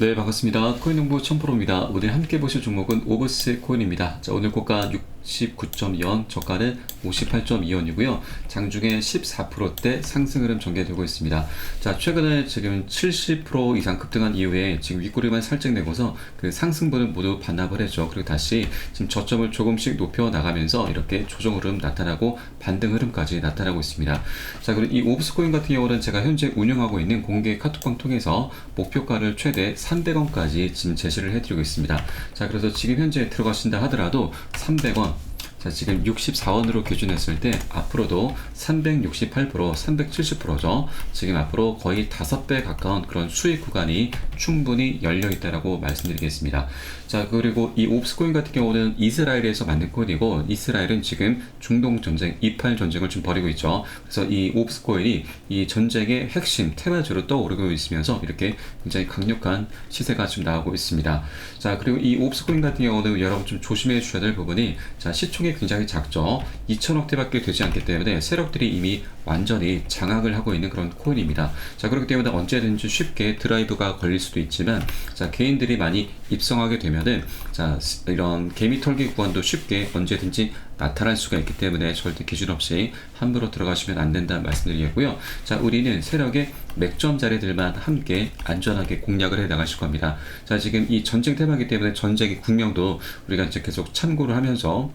네, 반갑습니다. 코인농부 천프로입니다. 오늘 함께 보실 종목은 오버스 코인입니다. 자, 오늘 고가 69.2원, 저가는 58.2원이고요. 장중에 14%대 상승 흐름 전개되고 있습니다. 자, 최근에 지금 70% 이상 급등한 이후에 지금 윗꼬리만 살짝 내고서 그 상승분을 모두 반납을 했죠. 그리고 다시 지금 저점을 조금씩 높여 나가면서 이렇게 조정 흐름 나타나고 반등 흐름까지 나타나고 있습니다. 자, 그리고 이 오브스 코인 같은 경우는 제가 현재 운영하고 있는 공개 카톡방 통해서 목표가를 최대 300원까지 지금 제시를 해드리고 있습니다. 자, 그래서 지금 현재 들어가신다 하더라도 300원, 자, 지금 64원으로 기준했을 때 앞으로도 368%, 370%죠. 지금 앞으로 거의 5배 가까운 그런 수익 구간이 충분히 열려 있다라고 말씀드리겠습니다. 자, 그리고 이 옵스코인 같은 경우는 이스라엘에서 만든 코인이고 이스라엘은 지금 중동 전쟁, 이팔 전쟁을 좀 벌이고 있죠. 그래서 이 옵스코인이 이 전쟁의 핵심 테마주로 떠오르고 있으면서 이렇게 굉장히 강력한 시세가 좀 나오고 있습니다. 자, 그리고 이 옵스코인 같은 경우는 여러분 좀 조심해 주셔야 될 부분이 자, 시총이 시총이 굉장히 작죠. 2천억대밖에 되지 않기 때문에 세력들이 이미 완전히 장악을 하고 있는 그런 코인입니다. 자 그렇기 때문에 언제든지 쉽게 드라이브가 걸릴 수도 있지만 자 개인들이 많이 입성하게 되면은 자 이런 개미 털기 구간도 쉽게 언제든지 나타날 수가 있기 때문에 절대 기준 없이 함부로 들어가시면 안 된다 말씀드리겠고요. 자 우리는 세력의 맥점 자리들만 함께 안전하게 공략을 해 나가실 겁니다. 자 지금 이 전쟁 테마기 때문에 전쟁의 국명도 우리가 이제 계속 참고를 하면서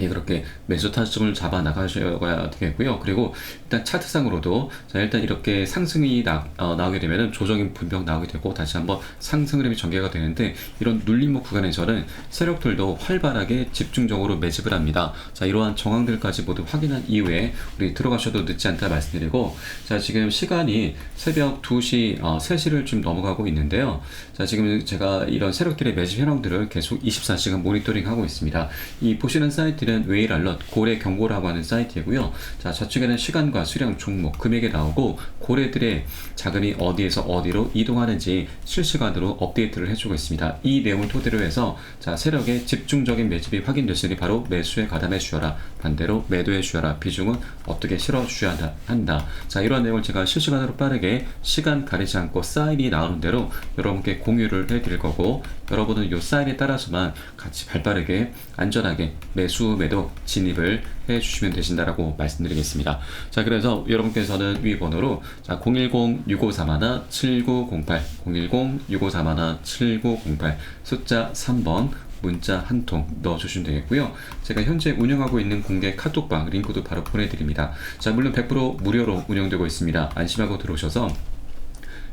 예, 그렇게 매수 타점을 잡아 나가셔야 되겠고요. 그리고 일단 차트상으로도 자 일단 이렇게 상승이 나, 어, 나오게 되면은 조정이 분명 나오게 되고 다시 한번 상승 흐름이 전개가 되는데 이런 눌림목 구간에서는 세력들도 활발하게 집중적으로 매집을 합니다. 자 이러한 정황들까지 모두 확인한 이후에 우리 들어가셔도 늦지 않다 말씀드리고 자 지금 시간이 새벽 2시 어, 3시를 좀 넘어가고 있는데요. 자 지금 제가 이런 세력들의 매집 현황들을 계속 24시간 모니터링하고 있습니다. 이 보시는 사이트 사이트는 웨일 알럿 고래 경고라고 하는 사이트이고요. 자, 저쪽에는 시간과 수량, 종목, 금액이 나오고 고래들의 자금이 어디에서 어디로 이동하는지 실시간으로 업데이트를 해주고 있습니다. 이 내용을 토대로 해서 자, 세력의 집중적인 매집이 확인됐으니 바로 매수에 가담해 주어라. 반대로 매도해 주어라. 비중은 어떻게 실어 주셔야 한다. 자, 이런 내용을 제가 실시간으로 빠르게 시간 가리지 않고 사인이 나오는 대로 여러분께 공유를 해 드릴 거고 여러분은 이 사인에 따라서만 같이 발빠르게 안전하게 매수 매도 진입을 해 주시면 되신다라고 말씀드리겠습니다. 자, 그래서 여러분께서는 위 번호로 자, 010-6531-7908, 010-6531-7908 숫자 3번 문자 한 통 넣어주시면 되겠고요. 제가 현재 운영하고 있는 공개 카톡방 링크도 바로 보내드립니다. 자, 물론 100% 무료로 운영되고 있습니다. 안심하고 들어오셔서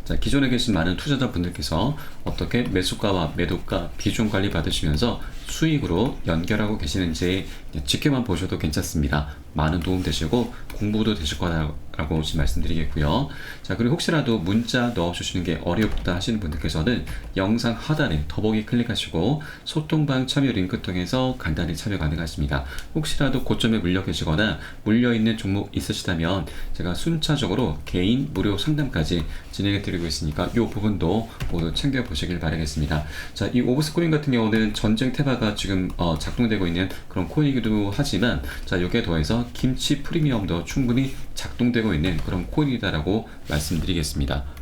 자, 기존에 계신 많은 투자자분들께서 어떻게 매수가와 매도가 비중 관리 받으시면서 수익으로 연결하고 계시는지 지켜만 보셔도 괜찮습니다. 많은 도움 되시고 공부도 되실 거라고 말씀드리겠고요. 자, 그리고 혹시라도 문자 넣어주시는 게 어렵다 하시는 분들께서는 영상 하단에 더보기 클릭하시고 소통방 참여 링크 통해서 간단히 참여 가능하십니다. 혹시라도 고점에 물려 계시거나 물려 있는 종목 있으시다면 제가 순차적으로 개인 무료 상담까지 진행해 드리고 있으니까 이 부분도 모두 챙겨 보시길 바라겠습니다. 자, 이 오브스코인 같은 경우는 전쟁 테마 가 지금 어, 작동되고 있는 그런 코인이기도 하지만 자, 여기에 더해서 김치 프리미엄도 충분히 작동되고 있는 그런 코인이다라고 말씀드리겠습니다.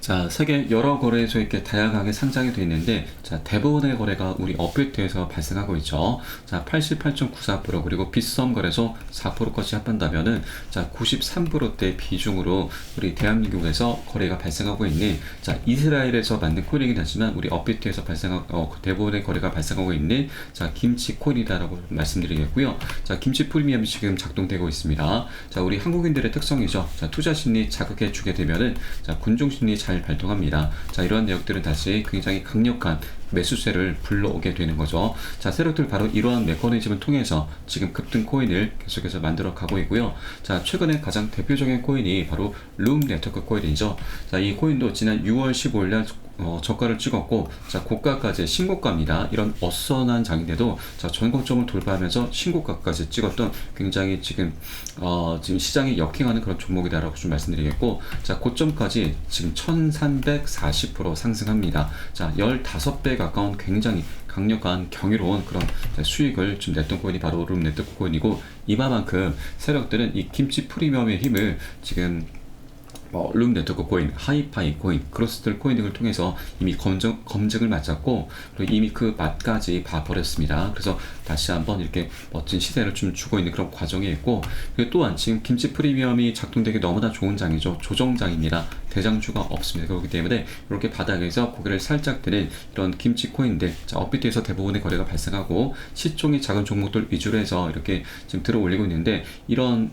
자, 세계 여러 거래소에 이렇게 다양하게 상장이 되어 있는데, 자, 대부분의 거래가 우리 업비트에서 발생하고 있죠. 자, 88.94% 그리고 빗썸 거래소 4%까지 합한다면은, 자, 93%대 비중으로 우리 대한민국에서 거래가 발생하고 있는, 자, 이스라엘에서 만든 코인이긴 하지만 우리 업비트에서 발생하고, 어, 대부분의 거래가 발생하고 있는, 자, 김치 코인이다라고 말씀드리겠고요. 자, 김치 프리미엄이 지금 작동되고 있습니다. 자, 우리 한국인들의 특성이죠. 자, 투자 심리 자극해 주게 되면은, 자, 군중 심리 잘 발동합니다. 자, 이러한 내역들은 다시 굉장히 강력한 매수세를 불러오게 되는 거죠. 자, 세력들 바로 이러한 메커니즘을 통해서 지금 급등 코인을 계속해서 만들어 가고 있고요. 자, 최근에 가장 대표적인 코인이 바로 룸 네트워크 코인이죠. 자, 이 코인도 지난 6월 15일 날 어, 저가를 찍었고 자 고가까지 신고가입니다. 이런 어선한 장인데도 자 전고점을 돌파하면서 신고가까지 찍었던 굉장히 지금 어, 지금 시장이 역행하는 그런 종목이다라고 좀 말씀드리겠고 자 고점까지 지금 1340% 상승합니다. 자 15배 가까운 굉장히 강력한 경이로운 그런 수익을 좀 냈던 코인이 바로 룸 네트워크 코인이고 이마만큼 세력들은 이 김치 프리미엄의 힘을 지금 뭐, 룸 네트워크 코인, 하이파이 코인, 크로스들 코인 등을 통해서 이미 검증, 검증을 마쳤고, 그리고 이미 그 맛까지 봐버렸습니다. 그래서 다시 한번 이렇게 멋진 시세를 좀 주고 있는 그런 과정이 있고, 그리고 또한 지금 김치 프리미엄이 작동되기 너무나 좋은 장이죠. 조정장입니다. 대장주가 없습니다. 그렇기 때문에 이렇게 바닥에서 고개를 살짝 드는 이런 김치 코인들, 자, 업비트에서 대부분의 거래가 발생하고, 시총이 작은 종목들 위주로 해서 이렇게 지금 들어 올리고 있는데, 이런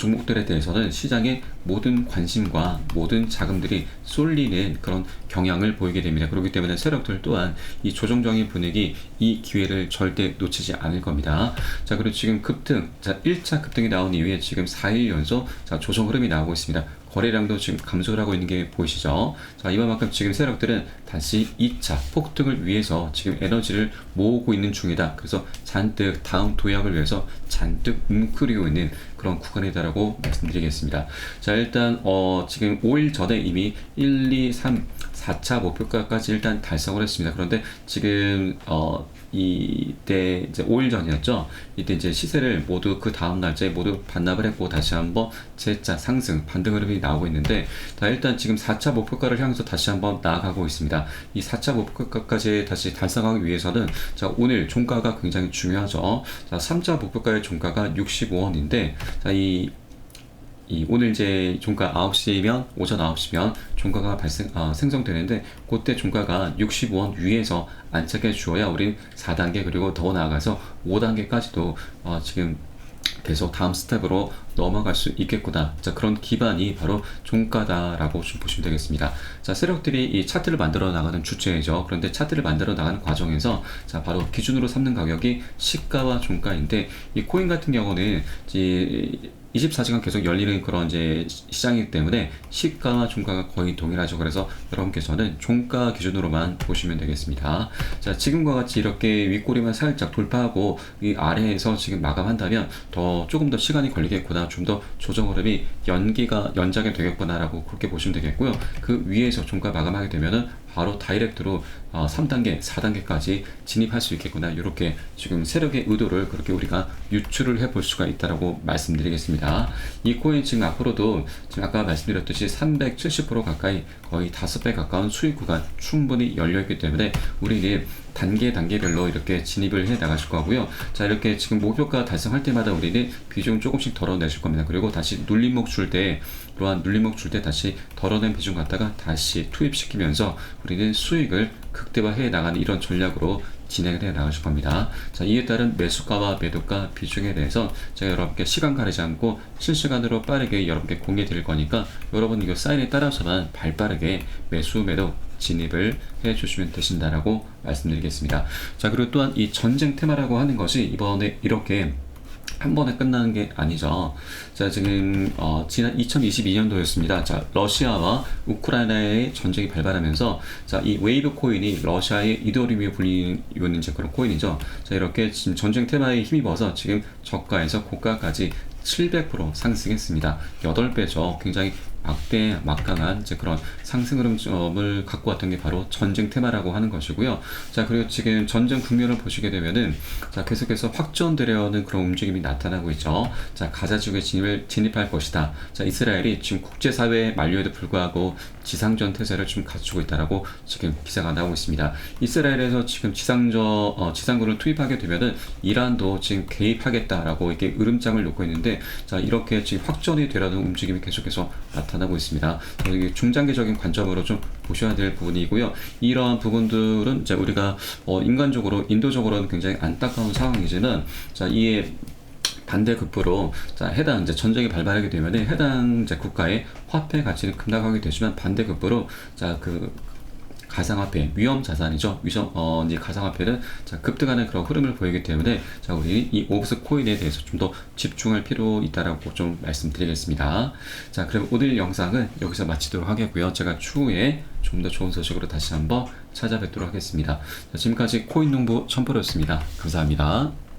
종목들에 대해서는 시장의 모든 관심과 모든 자금들이 쏠리는 그런 경향을 보이게 됩니다. 그렇기 때문에 세력들 또한 이 조정적인 분위기 이 기회를 절대 놓치지 않을 겁니다. 자, 그리고 지금 급등, 자, 1차 급등이 나온 이후에 지금 4일 연속 자, 조정 흐름이 나오고 있습니다. 거래량도 지금 감소를 하고 있는 게 보이시죠? 자, 이만큼 지금 세력들은 다시 2차 폭등을 위해서 지금 에너지를 모으고 있는 중이다. 그래서 잔뜩 다음 도약을 위해서 잔뜩 웅크리고 있는 그런 구간이다라고 말씀드리겠습니다. 자, 일단, 어, 지금 5일 전에 이미 1, 2, 3, 4차 목표가까지 일단 달성을 했습니다. 그런데 지금, 어, 이때 이제 5일 전이었죠. 이때 이제 시세를 모두 그 다음 날짜에 모두 반납을 했고 다시 한번 재차 상승 반등 흐름이 나오고 있는데 자 일단 지금 4차 목표가를 향해서 다시 한번 나아가고 있습니다. 이 4차 목표가까지 다시 달성하기 위해서는 자 오늘 종가가 굉장히 중요하죠. 자 3차 목표가의 종가가 65원인데 자 이 이 오늘 이제 종가 9시면 오전 9시면 종가가 발생 아, 생성되는데 그때 종가가 65원 위에서 안착해 주어야 우린 4단계 그리고 더 나아가서 5단계까지도 어, 지금 계속 다음 스텝으로 넘어갈 수 있겠구나. 자, 그런 기반이 바로 종가다라고 좀 보시면 되겠습니다. 자, 세력들이 이 차트를 만들어 나가는 주체이죠. 그런데 차트를 만들어 나가는 과정에서 자, 바로 기준으로 삼는 가격이 시가와 종가인데 이 코인 같은 경우는 이제 24시간 계속 열리는 그런 이제 시장이기 때문에 시가와 종가가 거의 동일하죠. 그래서 여러분께서는 종가 기준으로만 보시면 되겠습니다. 자, 지금과 같이 이렇게 윗꼬리만 살짝 돌파하고 이 아래에서 지금 마감한다면 더 조금 더 시간이 걸리겠구나. 좀 더 조정 흐름이 연기가 연장이 되겠구나라고 그렇게 보시면 되겠고요. 그 위에서 종가 마감하게 되면은 바로 다이렉트로 어, 3단계, 4단계까지 진입할 수 있겠구나. 이렇게 지금 세력의 의도를 그렇게 우리가 유추를 해 볼 수가 있다라고 말씀드리겠습니다. 이 코인 지금 앞으로도 지금 아까 말씀드렸듯이 370% 가까이 거의 5배 가까운 수익 구간 충분히 열려 있기 때문에 우리는 단계 단계별로 이렇게 진입을 해 나가실 거고요. 자 이렇게 지금 목표가 달성할 때마다 우리는 비중 조금씩 덜어내실 겁니다. 그리고 다시 눌림목 줄 때 또한 눌림목 줄 때 다시 덜어낸 비중 갖다가 다시 투입시키면서 우리는 수익을 극대화해 나가는 이런 전략으로 진행을 해 나가실 겁니다. 자, 이에 따른 매수가와 매도가 비중에 대해서 제가 여러분께 시간 가리지 않고 실시간으로 빠르게 여러분께 공유해 드릴 거니까 여러분 이거 사인에 따라서만 발 빠르게 매수, 매도 진입을 해 주시면 되신다라고 말씀드리겠습니다. 자, 그리고 또한 이 전쟁 테마라고 하는 것이 이번에 이렇게 한 번에 끝나는 게 아니죠. 자, 지금, 어, 지난 2022년도였습니다. 자, 러시아와 우크라이나의 전쟁이 발발하면서, 자, 이 웨이브 코인이 러시아의 이더리움에 불리는 이제 그런 코인이죠. 자, 이렇게 지금 전쟁 테마에 힘입어서 지금 저가에서 고가까지 700% 상승했습니다. 8배죠. 굉장히 막대 막강한 이제 그런 상승 흐름점을 갖고 왔던 게 바로 전쟁 테마라고 하는 것이고요. 자 그리고 지금 전쟁 국면을 보시게 되면은 자 계속해서 확전되려는 그런 움직임이 나타나고 있죠. 자 가자 지구에 진입을 진입할 것이다. 자 이스라엘이 지금 국제 사회 만료에도 불구하고 지상전 태세를 좀 갖추고 있다라고 지금 기사가 나오고 있습니다. 이스라엘에서 지금 지상저 어, 지상군을 투입하게 되면은 이란도 지금 개입하겠다라고 이렇게 으름장을 놓고 있는데 자 이렇게 지금 확전이 되려는 움직임이 계속해서 나타 나고 있습니다. 이게 중장기적인 관점으로 좀 보셔야 될 부분이고요. 이러한 부분들은 이제 우리가 어, 인간적으로 인도적으로는 굉장히 안타까운 상황이지만 자 이에 반대 급부로 자 해당 이제 전쟁이 발발하게 되면 해당 이제 국가의 화폐 가치는 급락하게 되지만 반대 급부로 자그 가상화폐 위험 자산이죠. 위험 어 이제 가상화폐는 자 급등하는 그런 흐름을 보이기 때문에 자 우리 이 오브스 코인에 대해서 좀 더 집중할 필요 있다라고 좀 말씀드리겠습니다. 자 그럼 오늘 영상은 여기서 마치도록 하겠고요. 제가 추후에 좀 더 좋은 소식으로 다시 한번 찾아뵙도록 하겠습니다. 자, 지금까지 코인 농부 천프로였습니다. 감사합니다.